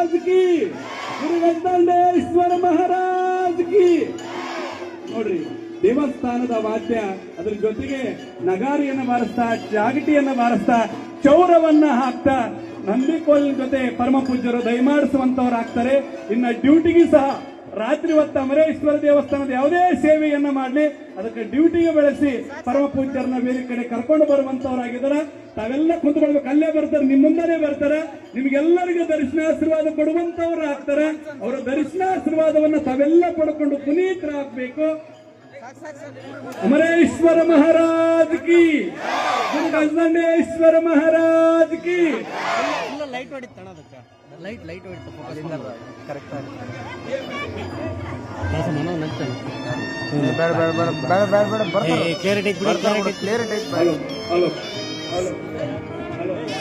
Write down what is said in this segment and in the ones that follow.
ಮಹಾರಾಜ್ की ಗಜದಂಡೇಶ್ವರ ಮಹಾರಾಜ್ ಕಿ. ನೋಡ್ರಿ, ದೇವಸ್ಥಾನದ ವಾದ್ಯ, ಅದ್ರ ಜೊತೆಗೆ ನಗಾರಿಯನ್ನ ಬಾರಿಸ್ತಾ ಜಾಗಟಿಯನ್ನ ಬಾರಿಸ್ತಾ, ಚೌರವನ್ನ ಹಾಕ್ತಾ, ನಂಬಿಕೋಲ್ ಜೊತೆ ಪರಮ ಪೂಜ್ಯರು ದಯಮಾಡಿಸುವಂತವ್ರು ಆಗ್ತಾರೆ. ಇನ್ನ ಡ್ಯೂಟಿಗೆ ಸಹ ರಾತ್ರಿ ಹೊತ್ತ ಅಮರೇಶ್ವರ ದೇವಸ್ಥಾನದ ಯಾವುದೇ ಸೇವೆಯನ್ನ ಮಾಡಲಿ, ಅದಕ್ಕೆ ಡ್ಯೂಟಿಗೆ ಬೆಳೆಸಿ ಪರಮ ಪೂಜ್ಯರನ್ನ ಬೇರೆ ಕಡೆ ಕರ್ಕೊಂಡು ಬರುವಂತವರಾಗಿದ್ದಾರೆ. ತಾವೆಲ್ಲ ಕುಂತ್ಕೊಳ್ಬೇಕು, ಅಲ್ಲೇ ಬರ್ತಾರೆ ನಿಮ್ಮ ಮುಂದೆನೆ ಬರ್ತಾರೆ. ನಿಮ್ಗೆಲ್ಲರಿಗೂ ದರ್ಶನಾಶೀರ್ವಾದ ಕೊಡುವಂತವ್ರು ಆಗ್ತಾರೆ ಅವರ ದರ್ಶನಾಶೀರ್ವಾದವನ್ನ ತಾವೆಲ್ಲ ಪಡ್ಕೊಂಡು ಪುನೀತರಾಗಬೇಕು. ಅಮರೇಶ್ವರ ಮಹಾರಾಜ್ ಕಿ ಗುರು ಗಜದಂಡೇಶ್ವರ ಮಹಾರಾಜ್ ಕಿ. ಲೈಟ್ ಹೊಡಿತಾಣ ಅದಕ್ಕೆ. Light light white focus correct ಬೇಡ ಬೇಡ ಬೇಡ ಬೇಡ ಬೇಡ ಬೇಡ ಬರ್ತಾರೆ ಬಿಡಿ clarity clear type hello hello hello. Hello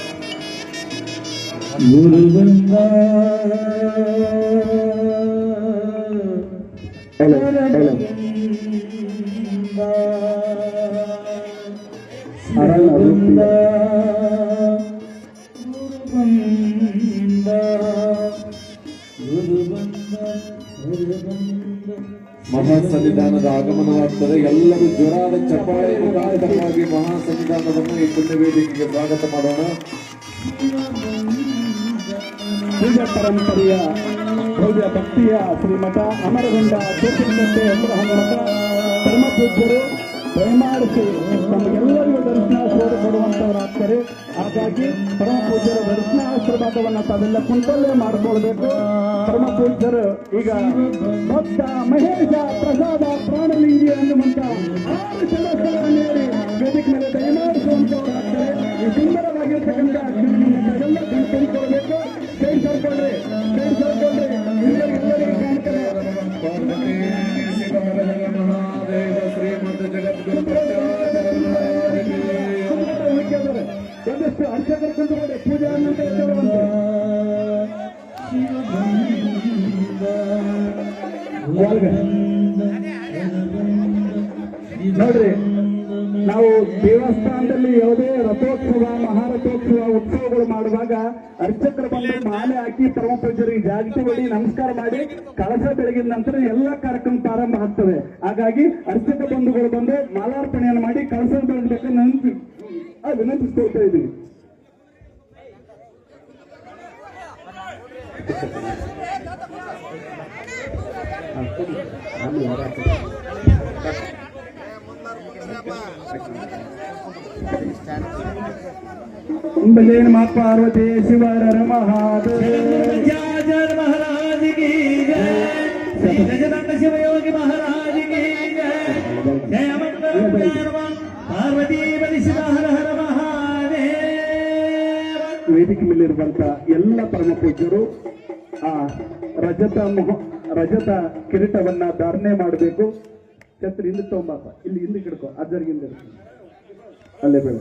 ಮಹಾಸನ್ನಿಧಾನದ ಆಗಮನವಾಗ್ತದೆ ಎಲ್ಲರೂ ಜ್ವರಾದ ಚಪ್ಪಾಳೆ ಮುಖಾಂತರವಾಗಿ ಮಹಾಸನ್ನಿಧಾನವನ್ನು ಈ ಪುಣ್ಯ ವೇದಿಕೆಗೆ ಸ್ವಾಗತ ಮಾಡೋಣ. ಪೂಜಾ ಪರಂಪರೆಯ ಭವ್ಯ ಭಕ್ತಿಯ ಶ್ರೀಮಠ ಅಮರಗೊಂಡ ಜ್ಯೋತಿರ್ಗಟ್ಟೆ ಮೂಲಕ ಪರಮ ಪೂಜ್ಯರು ದಯಮಾಡಿಸಿ ನಮಗೆಲ್ಲರಿಗೂ ದರ್ಶನಾಶೀರ್ವಾದ ಕೊಡುವಂತವರಾಗ್ತಾರೆ ಹಾಗಾಗಿ ಪರಮ ಪೂಜ್ಯರ ದರ್ಶನಾಶೀರ್ವಾದವನ್ನು ತಾವೆಲ್ಲ ಕುಂತಲ್ಲೇ ಮಾಡಿಕೊಳ್ಬೇಕು. ಪರಮ ಪೂಜ್ಯರು ಈಗ ಭಕ್ತ, ಮಹೇಶ, ಪ್ರಸಾದ, ಪ್ರಾಣಲಿಂಗಿ ಅನ್ನುವಂತ ಆರು ಷಡಕ್ಷರಗಳನ್ನು ಒಂದಷ್ಟು ಅರ್ಚಕರು ಕುಂತುಕೊಂಡೆ ಪೂಜಾ ಅನ್ನಂತ ಹೇಳುವಂತೆ ಒಳಗೆ. ನೋಡ್ರಿ ನಾವು ದೇವಸ್ಥಾನದಲ್ಲಿ ಯಾವುದೇ ರಥೋತ್ಸವ ಮಹಾರಥೋತ್ಸವ ಉತ್ಸವಗಳು ಮಾಡುವಾಗ ಅರ್ಚಕರ ಬಂದು ಮಾಲೆ ಹಾಕಿ ಪರಮ ಪೂಜರಿಗೆ ಜಾಗೃತಿ ಮಾಡಿ ನಮಸ್ಕಾರ ಮಾಡಿ ಕಳಸ ಬೆಳಗಿದ ನಂತರ ಎಲ್ಲ ಕಾರ್ಯಕ್ರಮ ಪ್ರಾರಂಭ ಆಗ್ತವೆ ಹಾಗಾಗಿ ಅರ್ಚಕ ಬಂಧುಗಳು ಬಂದು ಮಾಲಾರ್ಪಣೆಯನ್ನು ಮಾಡಿ ಕಳಸ ಬೆಳಗಬೇಕು ಆ, ವಿನಂತಿಸ್ಕೊಳ್ತಾ ಇದ್ದೀವಿ जैन माँ पार्वती शिवर महादेव महाराज की जय गजदंड शिवयोगी महाराज की जय जय अमर पार्वती बलि शिव हर हर महादेव ವೇದಿಕೆ ಮೇಲಿರುವಂತ ಎಲ್ಲ ಪರಮ ಪೂಜ್ಯರು ಆ ರಜತ ಮೊಹ ರಜತ ಕಿರೀಟವನ್ನ ಧಾರಣೆ ಮಾಡಬೇಕು ಛತ್ರಿ ಹಿಂದೆ ತಗೊಂಬಾಪ ಇಲ್ಲಿ ಹಿಂದೆ ಕಿಡ್ಕೊ ಅಜ್ಜರಿಗೆ ಹಿಂದೆ ಇಡ್ಕೊ. ಅಲ್ಲೇ ಬೇಡ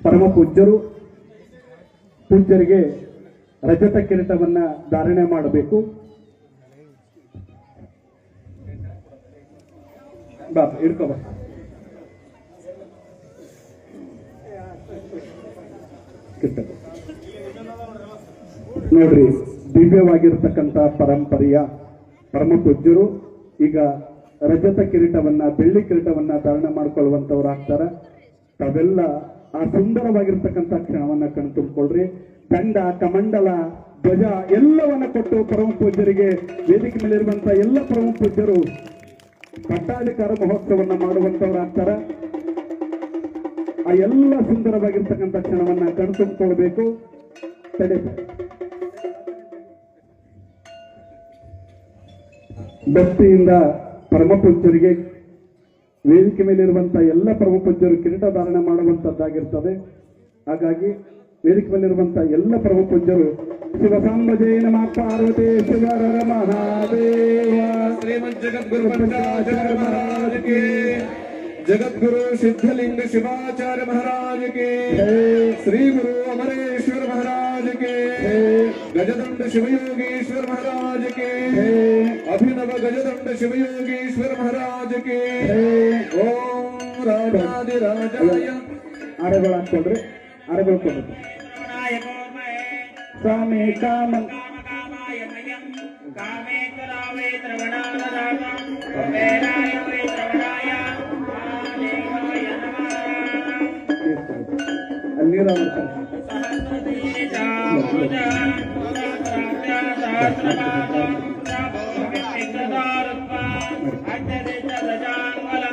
ಪರಮ ಪೂಜ್ಯರು, ಪೂಜ್ಯರಿಗೆ ರಜತ ಕಿರೀಟವನ್ನ ಧಾರಣೆ ಮಾಡಬೇಕು. ಬಾ, ಹಿಡ್ಕೊ ಬಾ. ಕಿರೀಟ. ನೋಡ್ರಿ, ದಿವ್ಯವಾಗಿರ್ತಕ್ಕಂಥ ಪರಂಪರೆಯ ಪರಮ ಪೂಜ್ಯರು, ಈಗ ರಜತ ಕಿರೀಟವನ್ನ, ಬೆಳ್ಳಿ ಕಿರೀಟವನ್ನ ಧಾರಣೆ ಮಾಡ್ಕೊಳ್ಳುವಂತವ್ರಾಗ್ತಾರ ತಾವೆಲ್ಲ ಆ ಸುಂದರವಾಗಿರ್ತಕ್ಕಂಥ ಕ್ಷಣವನ್ನ ಕಣ್ತುಂಬಿಕೊಳ್ರಿ ಕಂಡ ಕಮಂಡಲ, ಧ್ವಜ ಎಲ್ಲವನ್ನ ಕೊಟ್ಟು ಪರಮ ಪೂಜ್ಯರಿಗೆ ವೇದಿಕೆ ಮೇಲಿರುವಂತ ಎಲ್ಲ ಪರಮ ಪೂಜ್ಯರು ಪಟ್ಟಾಧಿಕಾರ ಮಹೋತ್ಸವನ್ನ ಮಾಡುವಂತವರಾಗ್ತಾರ ಆ ಎಲ್ಲ ಸುಂದರವಾಗಿರ್ತಕ್ಕಂಥ ಕ್ಷಣವನ್ನ ಕಣ್ತುಂಬಿಕೊಳ್ಬೇಕು ತಡೆ. ಭಕ್ತಿಯಿಂದ ಪರಮ ಪೂಜ್ಯರಿಗೆ ವೇದಿಕೆ ಮೇಲೆ ಮೇಲಿರುವಂತಹ ಎಲ್ಲ ಪ್ರಭುಪಂಜರು ಕಿರೀಟ ಧಾರಣ ಮಾಡುವಂತದ್ದಾಗಿರ್ತದೆ. ಹಾಗಾಗಿ ವೇದಿಕೆ ಮೇಲಿರುವಂತಹ ಎಲ್ಲ ಪ್ರಭುಪಂಜರು ಪೂಜ್ಯರು ಶಿವ ಮಹಾದೇವ. ಶ್ರೀಮದ್ ಜಗದ್ಗುರು ಜಗದ್ಗುರು ಸಿದ್ಧಲಿಂಗ ಶಿವಾಚಾರ್ಯ ಮಹಾರಾಜ ಶ್ರೀ ಗುರು ಅಮರೇಶ್ವರ ಮಹಾರಾಜ ಗಜದಂಡ ಶಿವಯೋಗೀಶ್ವರ ಮಹಾರಾಜ गजदंड शिवयोगीश्वर महाराज के अभिनव गजदंड शिवयोगीश्वर महाराज के ओम राजाधिराजाय ಅರೆಗಳು ಹಾಕೊಂಡ್ರಿ ಅರೆಗಳು ಕೊಡ್ಬೇಕು ನಾಯಕೋ ಕಾಮೇ ಕಾಮ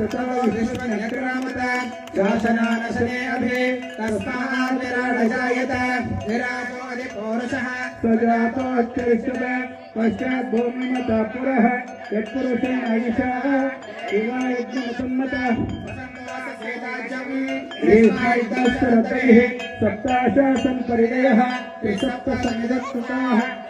सुतौ विष्णु यक्रमत शासनानसने अभे तस्मात् विराडजायत विराजो अधिपौरुषः स्वजातोच्चरिष्टुत पश्चात् भूमिमत पुरः यत्पुरुषेण ऐषा युवायज्ञमुसम्मतः सप्ताशासं परिदयः त्रिसप्तसंविदत्कृताः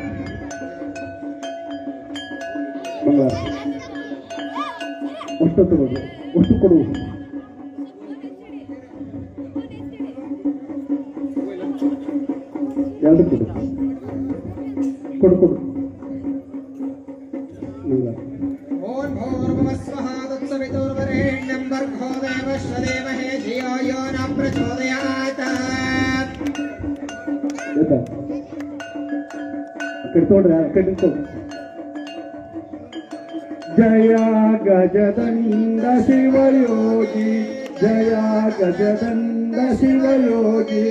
ಬಂಗಾರ ಕೊಡು ತಗೋದು ಅಷ್ಟು ಕೊಡುವುದು ಎರಡು ಕೊಡು ಕೊಡು. ಕೊಡು ಆಯ್ತಾ ಅಕ್ಕಡೆ ತೊಗೊಂಡ್ರೆ ಅಕ್ಕಡೆ ತೊಗೊಂಡ್ರೆ जया गजदण्ड शिवयोगी जया गजदण्ड शिवयोगी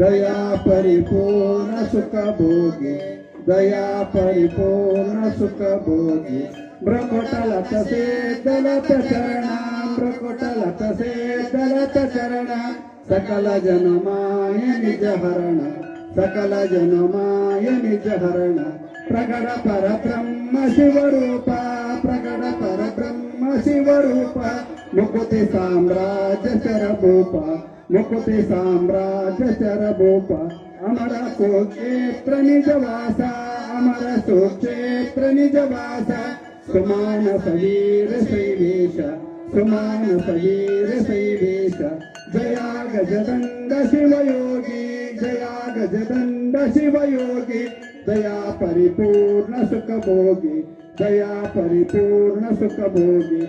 दया परिपूर्ण सुखभोगी दया परिपूर्ण सुखभोगी भ्रकुटलतसे दलतचरण भ्रकुटलतसे दलतचरण सकलजनमाय निजहरण सकलजनमाय निजहरण प्रकट परब्रह्म शिवरूपा प्रगण पर ब्रह्म शिवरूप। मुकुति साम्राज्य शरभूप। मुकुति साम्राज्य शरभूप। अमर को क्षेत्र निज निजवास। अमर सुक्षेत्र निजवास। सुमान शरीर शैवेश सुमान शरीर शैवेश जया गजदंड शिवयोगी। जया गजदंड शिवयोगी। दया परिपूर्ण सुख भोगी दया परिपूर्ण सुखभोगी